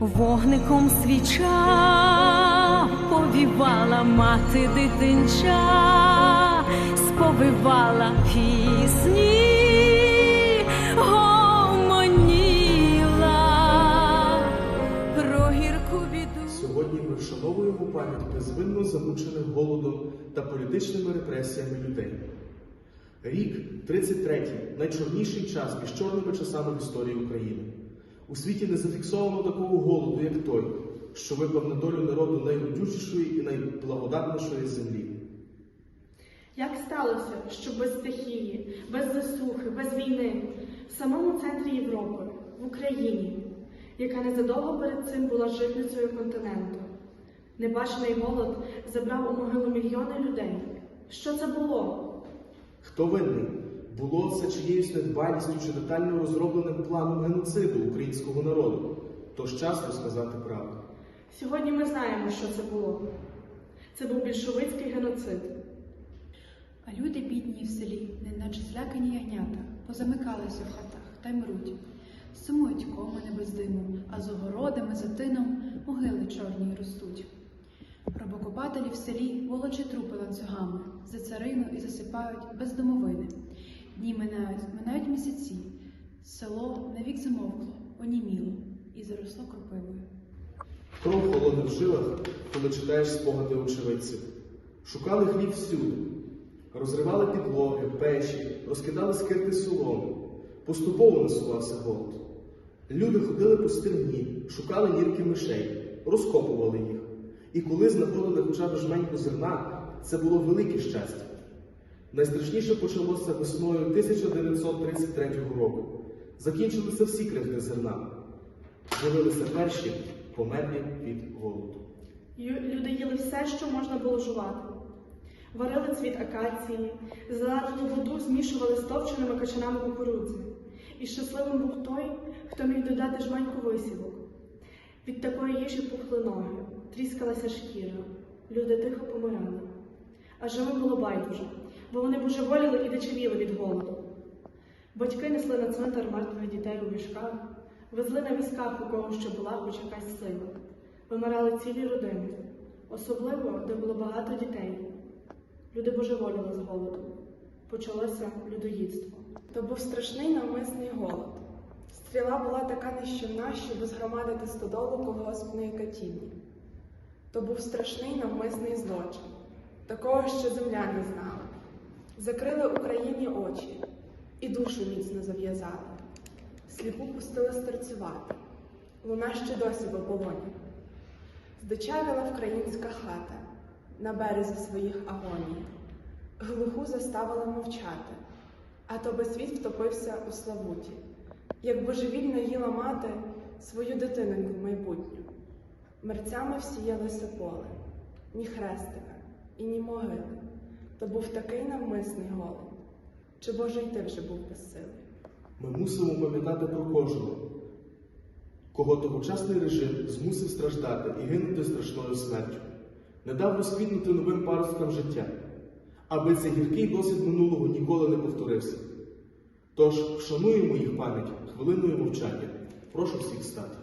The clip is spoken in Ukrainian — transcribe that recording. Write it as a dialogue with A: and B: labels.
A: Вогником свіча повівала мати дитинча, сповивала пісні, гомоніла про гірку.
B: Сьогодні ми вшановуємо пам'ять безвинно замучених голодом та політичними репресіями людей. Рік 33-й найчорніший час між чорними часами в історії України. У світі не зафіксовано такого голоду, як той, що випав на долю народу найродючішої і найблагодатнішої землі.
C: Як сталося, що без стихії, без засухи, без війни, в самому центрі Європи, в Україні, яка незадовго перед цим була житницею континенту, небачений голод забрав у могилу мільйони людей. Що це було?
B: Хто винний? Було це чиєюсь недбалістю чи детально розробленим планом геноциду українського народу. Тож час розказати правду.
C: Сьогодні ми знаємо, що це було. Це був більшовицький геноцид.
D: А люди бідні в селі, неначе злякані ягнята, позамикалися в хатах та й мруть. Сумують комини без диму, а з огородами за тином могили чорні ростуть. Робокопателі в селі волочать трупи ланцюгами, за царину і засипають без домовини. Дні минають, минають місяці. Село навік замовкло, оніміло і заросло кропивою.
B: Кров холоне в жилах, коли читаєш спогади очевидців. Шукали хліб всюди, розривали підлоги, печі, розкидали скирти соломи. Поступово насувався голод. Люди ходили по стерні, шукали нірки мишей, розкопували їх. І коли знаходили хоча б жменьку зерна, це було велике щастя. Найстрашніше почалося весною 1933 року. Закінчилися всі крихти зерна. З'явилися перші померлі від голоду.
C: Люди їли все, що можна було жувати. Варили цвіт акації, зелену воду змішували з товченими качанами кукурудзи. І щасливим був той, хто міг додати жменьку висівок. Від такої їжі пухли ноги, тріскалася шкіра, люди тихо помирали. А живим було байдуже, бо вони божеволіли і дичавіли від голоду. Батьки несли на цвинтар мертвих дітей у вішках, везли на візках, у кого ще була хоч якась сила. Вимирали цілі родини, особливо, де було багато дітей. Люди божеволіли з голоду. Почалося людоїдство.
E: То був страшний навмисний голод. Стріла була така нищівна, щоб згромадити стодолу колгоспної катівні. То був страшний навмисний злочин. Такого ще земля не знала. Закрили Україні очі і душу міцно зав'язали. Сліпу пустили стерцювати. Луна ще досі в оболоні. Здичавіла вкраїнська хата на березі своїх агоній. Глуху заставила мовчати, а то би світ втопився у славуті, як божевільна їла мати свою дитиноньку майбутню. Мерцями всіялося поле, ні хрестика і ні могили. То був такий навмисний голод. Чи Боже й ти вже був безсилий?
B: Ми мусимо пам'ятати про кожного, кого тогочасний режим змусив страждати і гинути страшною смертю, не дав розквітнути новим паросткам життя, аби цей гіркий досвід минулого ніколи не повторився. Тож вшануємо їх пам'ять хвилиною мовчання. Прошу всіх стати.